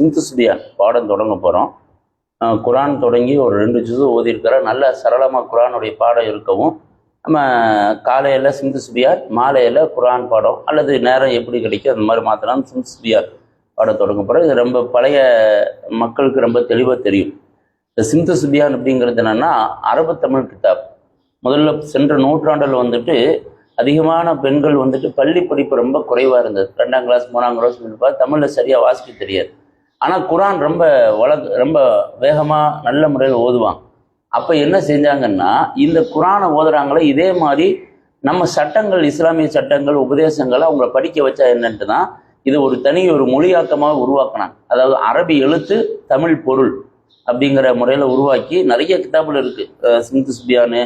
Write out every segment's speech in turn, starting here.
சிந்து பாடம் தொடங்க போகிறோம் குரான் தொடங்கி ஒரு ரெண்டு ஜுது ஓதியிருக்கிற நல்ல சரளமாக குரானுடைய பாடம் இருக்கவும் நம்ம காலையில் சிந்துசுபியார் மாலையில் குரான் பாடம் அல்லது நேரம் எப்படி கிடைக்கும் அந்த மாதிரி மாத்திரம் சிந்துசுபியார் பாடம் தொடங்க போகிறோம் இது ரொம்ப பழைய மக்களுக்கு ரொம்ப தெளிவாக தெரியும். இந்த சிந்துசுபியான் அப்படிங்கிறது என்னென்னா அரபு தமிழ் கிதாப். முதல்ல சென்ற நூற்றாண்டில் வந்துட்டு அதிகமான பெண்கள் வந்துட்டு பள்ளி படிப்பு ரொம்ப குறைவாக இருந்தது. ரெண்டாம் கிளாஸ் மூணாம் கிளாஸ் பார்த்தா தமிழில் சரியாக வாசிக்க தெரியாது. ஆனால் குரான் ரொம்ப வழக்கு ரொம்ப வேகமாக நல்ல முறையில் ஓதுவாங்க அப்போ என்ன செஞ்சாங்கன்னா இந்த குரானை ஓதுறாங்களே இதே மாதிரி நம்ம சட்டங்கள் இஸ்லாமிய சட்டங்கள் உபதேசங்களை அவங்கள படிக்க வச்சா என்னன்ட்டு தான் இது ஒரு தனி ஒரு மொழியாக்கமாக உருவாக்கினாங்க. அதாவது அரபி எழுத்து தமிழ் பொருள் அப்படிங்கிற முறையில் உருவாக்கி நிறைய கிதாபில் இருக்குது சிந்து சுபியானு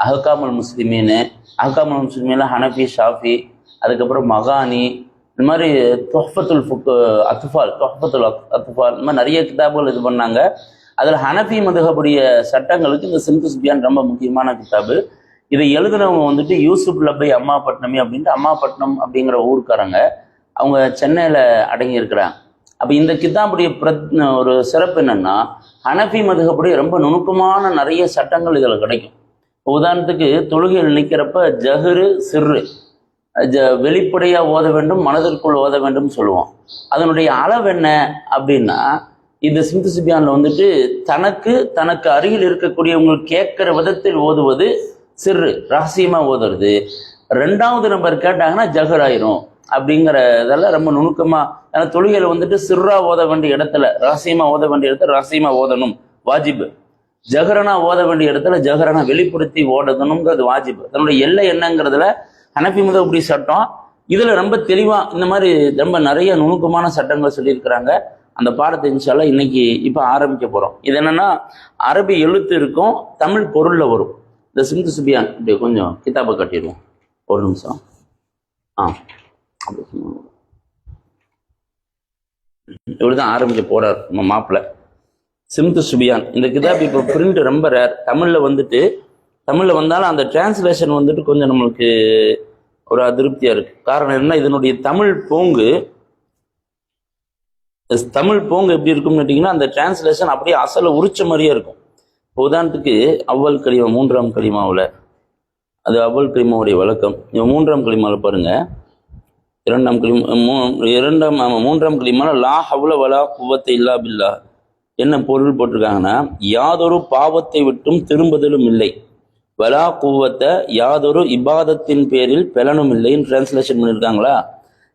அஹகாமுல் முஸ்லிமீனு அஹகாமுல் முஸ்லிமீனில் ஹனஃபி ஷாஃபி அதுக்கப்புறம் மகானி இந்த மாதிரி தொஹ்பத்துல் ஃபுக் அத்துஃபால் தொஹ்பத்துல் அத்துஃபால் இந்த மாதிரி நிறைய கிதாபுகள் இது பண்ணாங்க. அதில் ஹனஃபி மதுகபுடைய சட்டங்களுக்கு இந்த சிந்து சுபியான் ரொம்ப முக்கியமான கிதாபு. இதை எழுதுனவங்க வந்துட்டு யூசுப் லப்பை அம்மாப்பட்டினமே அப்படின்ட்டு அம்மாப்பட்டினம் அப்படிங்கிற ஊருக்காரங்க. அவங்க சென்னையில் அடங்கி இருக்கிறாங்க அப்போ இந்த கிதாபுடைய பிரத் ஒரு சிறப்பு என்னென்னா ஹனஃபி மதுகப்படி ரொம்ப நுணுக்கமான நிறைய சட்டங்கள் இதில் கிடைக்கும். உதாரணத்துக்கு தொழுகையில் நிற்கிறப்ப ஜஹரு சிறு வெளிப்படையாக ஓத வேண்டும் மனதிற்குள் ஓத வேண்டும் சொல்லுவோம். அதனுடைய அளவு என்ன அப்படின்னா இந்த சிந்துசிபியானில் வந்துட்டு தனக்கு தனக்கு அருகில் இருக்கக்கூடியவங்க கேட்குற விதத்தில் ஓதுவது சிறு ரகசியமாக ஓதுறது. ரெண்டாவது நம்பர் கேட்டாங்கன்னா ஜஹர் ஆயிரும் அப்படிங்கிற இதெல்லாம் ரொம்ப நுணுக்கமாக ஏன்னா தொழுகையில் வந்துட்டு சிர்ரா ஓத வேண்டிய இடத்துல ரகசியமாக ஓத வேண்டிய இடத்துல ரகசியமாக ஓதணும் வாஜிபு. ஜஹரனா ஓத வேண்டிய இடத்துல ஜஹரனா வெளிப்படுத்தி ஓடணுங்கிறது வாஜிபு. தன்னுடைய எல்லை என்னங்கிறதுல ஹனஃபி முதப்படி சட்டம். இதில் ரொம்ப தெளிவாக இந்த மாதிரி ரொம்ப நிறைய நுணுக்கமான சட்டங்கள் சொல்லியிருக்கிறாங்க. அந்த பாடத்தை இன்ஷால்லாம் இன்னைக்கு இப்போ ஆரம்பிக்க போகிறோம் இது என்னென்னா அரபி எழுத்து இருக்கும் தமிழ் பொருளில் வரும். இந்த சிந்து சுபியான் இப்படி கொஞ்சம் கிதாபை கட்டிடுவோம். ஒரு நிமிஷம். ஆ. இப்படி தான் ஆரம்பிக்க போறார் நம்ம மாப்பிள்ளை சிம்து சுபியான் இந்த கிதாப் இப்போ பிரிண்ட் ரொம்ப ரேர் தமிழில் வந்துட்டு தமிழில் வந்தாலும் அந்த டிரான்ஸ்லேஷன் வந்துட்டு கொஞ்சம் நம்மளுக்கு ஒரு அதிருப்தியாக இருக்கு. காரணம் என்ன? இதனுடைய தமிழ் போங்கு தமிழ் போங்கு எப்படி இருக்கும்னு கேட்டிங்கன்னா அந்த டிரான்ஸ்லேஷன் அப்படியே அசல உரிச்ச மாதிரியே இருக்கும். இப்போ உதாரணத்துக்கு அவ்வல் கலிமா மூன்றாம் களிமாவில் அது அவ்வல் கலிமாவுடைய வழக்கம். இவன் மூன்றாம் களிமாவில் பாருங்க. இரண்டாம் கலிமா இரண்டாம் ஆமாம் மூன்றாம் களிமாவில் லா ஹவுல வலா குவத்தை இல்லா பில்லா. என்ன பொருள் போட்டிருக்காங்கன்னா யாதொரு பாவத்தை விட்டும் திரும்புதலும் இல்லை. வலா குவத்தை யாதொரு இபாதத்தின் பேரில் பெலனும் இல்லைன்னு டிரான்ஸ்லேஷன் பண்ணியிருக்காங்களா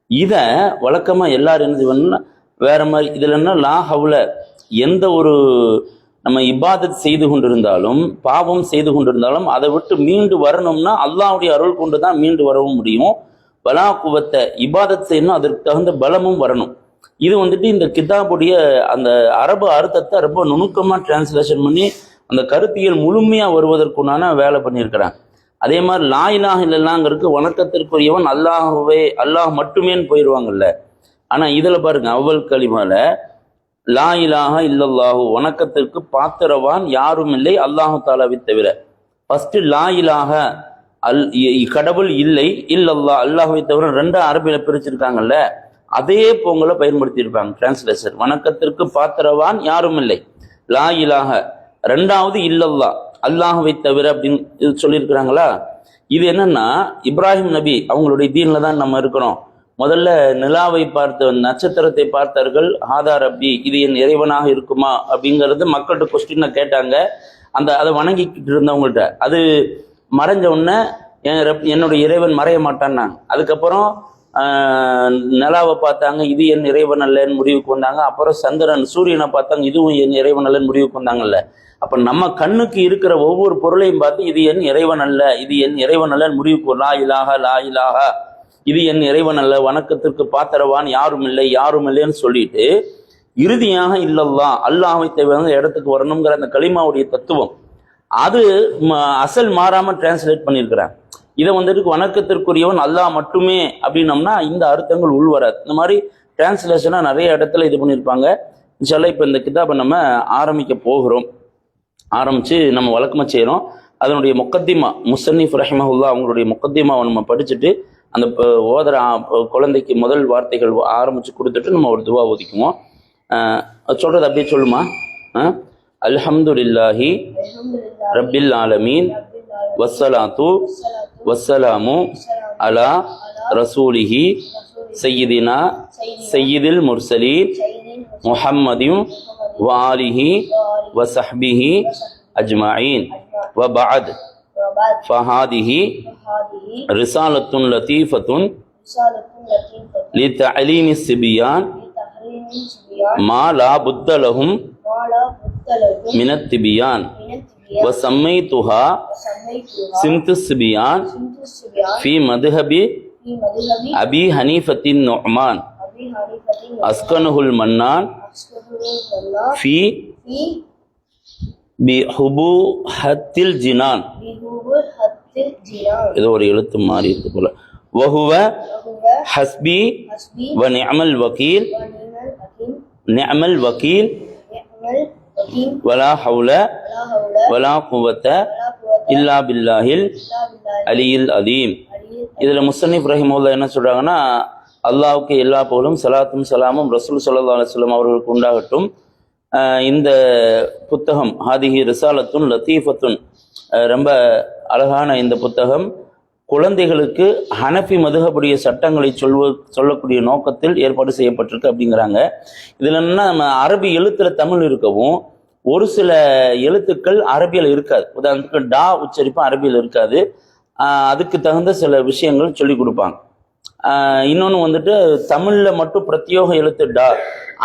இதை வழக்கமாக எல்லாரும் என்ன செய்வாங்கன்னா வேற மாதிரி இதில் என்ன லா ஹவுல எந்த ஒரு நம்ம இபாதத் செய்து கொண்டிருந்தாலும் பாவம் செய்து கொண்டிருந்தாலும் அதை விட்டு மீண்டு வரணும்னா அல்லாவுடைய அருள் கொண்டு தான் மீண்டு வரவும் முடியும். வலா குவத்தை இபாதத் செய்யணும் அதற்கு தகுந்த பலமும் வரணும். இது வந்துட்டு இந்த கிதாபுடைய அந்த அரபு அர்த்தத்தை ரொம்ப நுணுக்கமாக டிரான்ஸ்லேஷன் பண்ணி அந்த கருத்தியல் முழுமையாக வருவதற்குண்டான வேலை பண்ணியிருக்கிறாங்க. அதே மாதிரி லா இலாஹ இல்லல்லாங்கிறதுக்கு வணக்கத்திற்குரியவன் அல்லாஹவே அல்லாஹ் மட்டுமேன்னு போயிடுவாங்கல்ல ஆனால் இதில் பாருங்க அவ்வல் களிமால லா இலாஹ இல்லல்லாஹு வணக்கத்திற்கு பாத்திரவான் யாரும் இல்லை அல்லாஹு தாலாவை தவிர. ஃபஸ்ட்டு லா இலாஹ அல் இ- கடவுள் இல்லை இல்லல்லா அல்லாஹுவை தவிர ரெண்டு அரபியில் பிரிச்சிருக்காங்கல்ல அதே பொங்கலை பயன்படுத்தியிருப்பாங்க டிரான்ஸ்லேஷன் வணக்கத்திற்கு பாத்திரவான் யாரும் இல்லை. லா இலாக ரெண்டாவது இல்லல்லா. அல்லாஹுவை தவிர அப்படின்னு இது சொல்லியிருக்கிறாங்களா? இது என்னன்னா இப்ராஹிம் நபி அவங்களுடைய தீன்ல தான் நம்ம இருக்கிறோம். முதல்ல நிலாவை பார்த்த நட்சத்திரத்தை பார்த்தார்கள் ஆதார் அப்படி இது என் இறைவனாக இருக்குமா? அப்படிங்கிறது மக்கள்கிட்ட கொஸ்டினை கேட்டாங்க. அந்த அதை வணங்கிக்கிட்டு இருந்தவங்கள்ட்ட. அது மறைஞ்ச உடனே என் ரப்- என்னுடைய இறைவன் மறைய மாட்டான்னாங்க அதுக்கப்புறம் நிலாவை பார்த்தாங்க இது என் இறைவன் அல்லன்னு முடிவுக்கு வந்தாங்க. அப்புறம் சந்திரன் சூரியனை பார்த்தாங்க இதுவும் என் இறைவன் அல்லன்னு முடிவுக்கு வந்தாங்கல்ல. அப்ப நம்ம கண்ணுக்கு இருக்கிற ஒவ்வொரு பொருளையும் பார்த்து இது என் இறைவன் அல்ல இது என் இறைவன் அல்லன்னு முடிவுக்கு லா இலாக லா இலாக இது என் இறைவன் அல்ல வணக்கத்திற்கு பாத்திரவான் யாரும் இல்லை யாரும் இல்லைன்னு சொல்லிட்டு இறுதியாக இல்லல்லா அல்லாஹ்வை தேவையான இடத்துக்கு வரணுங்கிற அந்த களிமாவுடைய தத்துவம். அது அசல் மாறாம டிரான்ஸ்லேட் பண்ணியிருக்கிறாங்க. இதை வந்துட்டு வணக்கத்திற்குரியவன் அல்லாஹ் மட்டுமே அப்படின்னம்னா இந்த அர்த்தங்கள் உள்வராது. இந்த மாதிரி டிரான்ஸ்லேஷனாக நிறைய இடத்துல இது பண்ணியிருப்பாங்க. இன்ஷால்லா இப்போ இந்த கிதாபை நம்ம ஆரம்பிக்க போகிறோம். ஆரம்பித்து நம்ம வழக்கமாக செய்கிறோம் அதனுடைய முக்கத்திமா முசன்னிஃப் ரஹிமஹுல்லா அவங்களுடைய முக்கத்திமாவை நம்ம படிச்சுட்டு அந்த ப- ஓதுற குழந்தைக்கு முதல் வார்த்தைகள் ஆரம்பித்து கொடுத்துட்டு நம்ம ஒரு துவா ஒதுக்குவோம் சொல்கிறது அப்படியே சொல்லுமா? ஆஹ் அல்ஹம்துலில்லாஹி ரப்பில் ஆலமீன். வஸ்ஸலாத்து வஸ்ஸலாமு அலா ரசூலிஹி சையீதினா சையீதில் முர்சலீன் சையீதின் முஹம்மதியும் வாலிஹி வசஹ்பிஹி அஜ்மஈன் வபஅத் وبعد فهذه فهذه رسالة لطيفة رسالة لطيفة لتعليم الصبيان لتحريم الصبيان ما لا بد لهم ما لا بد لهم من التبيان வசம்மைத்துஹா சிம்து சிபியான் ஃபி மதுஹபி அபி ஹனீஃபத்தின் நொஹ்மான் அஸ்கனுஹுல் மன்னான் ஃபி பிஹுபுஹத்தில் ஜினான். ஏதோ ஒரு எழுத்து மாறி இருக்கு போல. வஹுவ ஹஸ்பி வ நிஅமல் வக்கீல் நிஅமல் வக்கீல் வலா ஹவுல வலா குவத்த இல்லா பில்லாஹில் அலியில் அலீம். இதில் முசன்னிப் ரஹிமுல்லா என்ன சொல்கிறாங்கன்னா அல்லாவுக்கு எல்லா புகழும் சலாத்தும் சலாமும் ரசூல் சல்லா அலுவலம் அவர்களுக்கு உண்டாகட்டும். இந்த புத்தகம் ஹாதிஹி ரிசாலத்துன் லத்தீஃபத்துன் ரொம்ப அழகான இந்த புத்தகம். குழந்தைகளுக்கு ஹனஃபி மதுகப்புடைய சட்டங்களை சொல்வ சொல்லக்கூடிய நோக்கத்தில் ஏற்பாடு செய்யப்பட்டிருக்கு அப்படிங்கிறாங்க. இதில் என்ன நம்ம அரபி எழுத்தில் தமிழ் இருக்கவும் ஒரு சில எழுத்துக்கள் அரபியில் இருக்காது. உதாரணத்துக்கு டா உச்சரிப்பு அரபியில் இருக்காது. அதுக்கு தகுந்த சில விஷயங்கள் சொல்லி கொடுப்பாங்க. இன்னொன்று வந்துட்டு தமிழில் மட்டும் பிரத்யோக எழுத்து டா.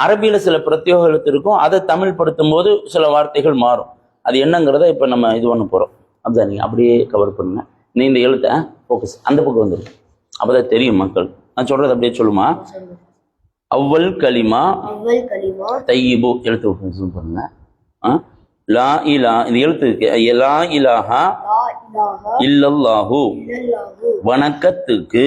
அரபியில் சில பிரத்யோக எழுத்து இருக்கும். அதை தமிழ் படுத்தும் போது சில வார்த்தைகள் மாறும். அது என்னங்கிறத இப்போ நம்ம இது பண்ண போகிறோம் அப்படிதான் நீங்கள் அப்படியே கவர் பண்ணுங்க. நீ இந்த எழுத்தை ஃபோக்கஸ் அந்த பக்கம் வந்துருக்கு அப்போ தான் தெரியும் மக்கள். நான் சொல்கிறது அப்படியே சொல்லுமா? அவ்வல் கலிமா தையிபு. எழுத்து பாருங்க லா இலா இந்த எழுத்து இருக்கு. லா இலாஹா இல்லல்லாஹு. வணக்கத்துக்கு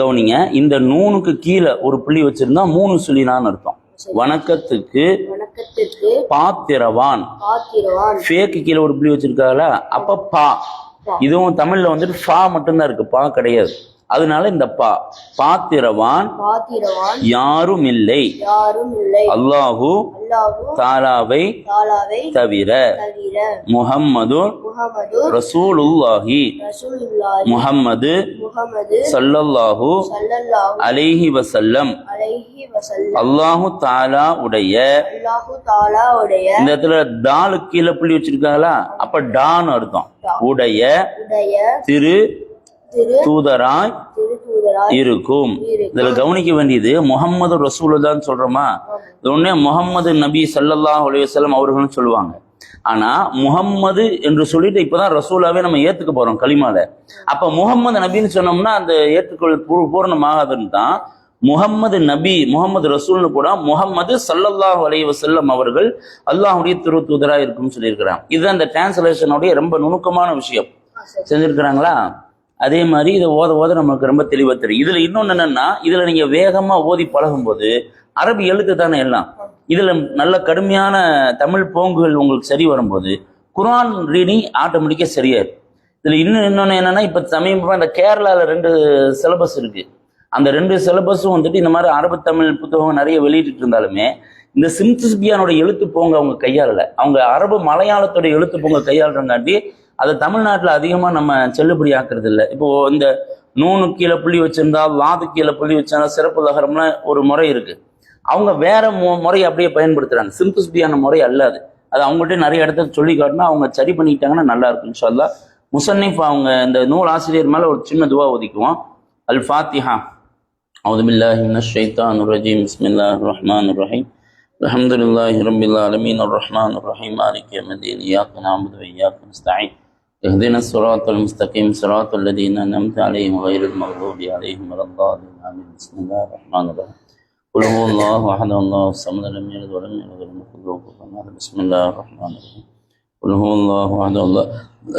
கவனிங்க இந்த நூனுக்கு கீழே ஒரு புள்ளி வச்சிருந்தா மூணு சொல்லினான்னு அர்த்தம். வணக்கத்துக்கு பாத்திரவான். ஃபேக்கு கீழே ஒரு புள்ளி வச்சிருக்காங்களா அப்ப பா. இதுவும் தமிழ்ல வந்துட்டு ஃபா மட்டும்தான் இருக்கு பா கிடையாது. அதனால இந்த பா பாத்திரவான் யாரும் இல்லை அல்லாஹு தாலாவை தவிர முகமது ரசூலுல்லாஹி முகமது சல்லல்லாஹு அலைஹி வசல்லம் அல்லாஹு தாலா உடைய அல்லாஹு தாலா உடைய இந்த இடத்துல தாலு கீழே புள்ளி வச்சிருக்காங்களா? அப்ப டான்னு அர்த்தம். உடைய திரு தூதராய் இருக்கும். இதுல கவனிக்க வேண்டியது முகம்மது ரசூலுதான் சொல்றோமா? உடனே முகம்மது நபி ஸல்லல்லாஹு அலைஹி வஸல்லம் அவர்கள்னு சொல்லுவாங்க. ஆனா முகம்மது என்று சொல்லிட்டு இப்பதான் ரசூலாவே நம்ம ஏத்துக்க போறோம் களிமால. அப்ப முகம்மது நபின்னு சொன்னோம்னா அந்த ஏற்றுக்கொள் பூரணமாகாதுன்னு தான் முகம்மது நபி முகம்மது ரசூல்னு கூட முகம்மது சல்லல்லாஹு அலைஹி வஸல்லம் அவர்கள் அல்லாஹ்வுடைய திரு தூதரா இருக்கும்னு சொல்லியிருக்கிறாங்க. இதுதான் இந்த டிரான்ஸ்லேஷனுடைய ரொம்ப நுணுக்கமான விஷயம். செஞ்சிருக்கிறாங்களா? அதே மாதிரி இதை ஓத ஓத நமக்கு ரொம்ப தெளிவாக தெரியும். இதில் இன்னொன்று என்னென்னா இதில் நீங்கள் வேகமாக ஓதி பழகும்போது அரபி எழுத்து தானே எல்லாம். இதில் நல்ல கடுமையான தமிழ் போங்குகள் உங்களுக்கு சரி வரும்போது குரான் ரீடிங் ஆட்டோமேட்டிக்காக சரியாது இதில் இன்னும் இன்னொன்று என்னென்னா இப்போ சமீபமாக இந்த கேரளாவில் ரெண்டு சிலபஸ் இருக்குது அந்த ரெண்டு சிலபஸும் வந்துட்டு இந்த மாதிரி அரபு தமிழ் புத்தகம் நிறைய வெளியிட்டு இருந்தாலுமே இந்த சிம்திஸ்பியானோட எழுத்து போங்க அவங்க கையாளல. அவங்க அரபு மலையாளத்தோட எழுத்து போங்க கையாளுறங்காட்டி அதை தமிழ்நாட்டுல அதிகமா நம்ம செல்லுபடி ஆக்குறது இல்லை இப்போ இந்த நூனு கீழே புள்ளி வச்சிருந்தா லாது கீழே புள்ளி வச்சிருந்தா சிறப்பு தகரம்னு ஒரு முறை இருக்கு அவங்க வேற மு- முறையை அப்படியே பயன்படுத்துறாங்க சிம்திஸ்பியான முறை அல்லாது அது அவங்கள்ட்ட நிறைய இடத்துல சொல்லி காட்டினா அவங்க சரி பண்ணிக்கிட்டாங்கன்னா நல்லா இருக்கும் இன்ஷால்லா முசன்னிஃப் அவங்க இந்த நூல் ஆசிரியர் மேல ஒரு சின்ன துவா ஒதுக்குவோம் அல் ஃபாத்திஹா أعوذ بالله من الشيطان الرجيم بسم الله الرحمن الرحيم الحمد لله رب العالمين الرحمن الرحيم مالك يوم الدين إياك نعبد وإياك نستعين اهدنا الصراط المستقيم صراط الذين أنعمت عليهم غير المغضوب عليهم ولا الضالين. آمين. بسم الله الرحمن الرحيم. قل هو الله أحد الله الصمد لم يلد ولم يولد ولم يكن له كفوا أحد. بسم الله الرحمن الرحيم. قل هو الله أحد الله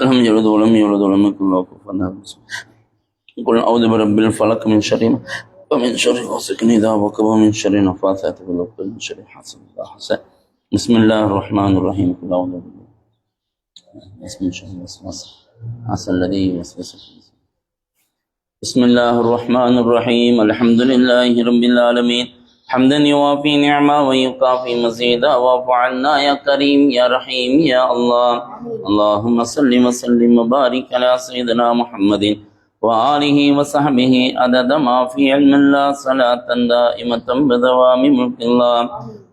لم يلد ولم يولد ولم يكن له كفوا أحد. بسم قل أعوذ برب الفلق من شر ما ومن شر غاسق. إذا وقب ومن شر النفاثات في العقد من شر حاسد. إذا حسد بسم الله الرحمن الرحيم. قل أعوذ بالله. الوسواس عسى الذي. بسم الله الرحمن الرحيم. الحمد لله رب العالمين. حمدا يوافي نعمة ويكافي مزيدا واعف عنا يا كريم يا رحيم يا الله. اللهم صل وسلم وبارك على سيدنا محمد. وآله وصحبه عدد ما في علم الله صلاة دائمة بدوام ملك الله.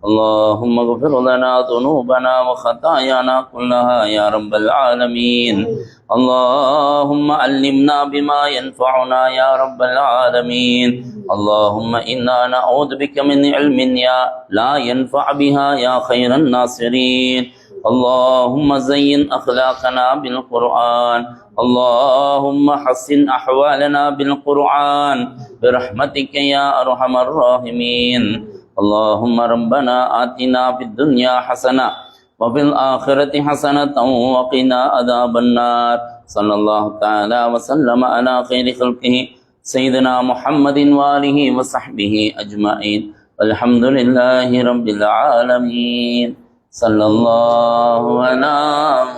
اللهم اغفر لنا ذنوبنا وخطايانا كلها يا رب العالمين. اللهم علمنا بما ينفعنا يا رب العالمين. اللهم إنا نعوذ بك من علم يا لا ينفع بها يا خير الناصرين. اللهم زين أخلاقنا بالقرآن. اللهم حسن أحوالنا بالقرآن برحمتك يا أرحم الراحمين. اللهم ربنا آتنا في الدنيا حسنة وفي الآخرة حسنة وقنا عذاب النار. صلى الله تعالى وسلم على خير خلقه سيدنا محمد وآله وصحبه أجمعين. والحمد لله رب العالمين. صلى الله على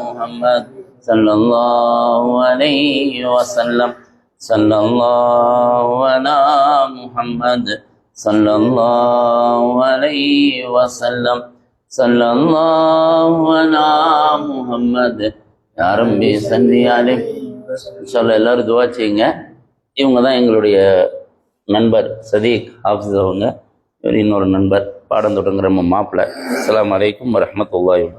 محمد صلى الله عليه وسلم صلى الله على محمد صلى الله عليه وسلم صلى الله على محمد يا ربي صل عليه சொல்ல எல்லாரும் துவா செய்யுங்க இவங்க தான் எங்களுடைய நண்பர் சதீக் ஹாஃபிஸ் அவங்க இவர் இன்னொரு நண்பர் பாடம் தொடங்குற நம்ம மாப்பிள்ளை அஸ்ஸலாமு அலைக்கும் வரஹ்மத்துல்லாஹி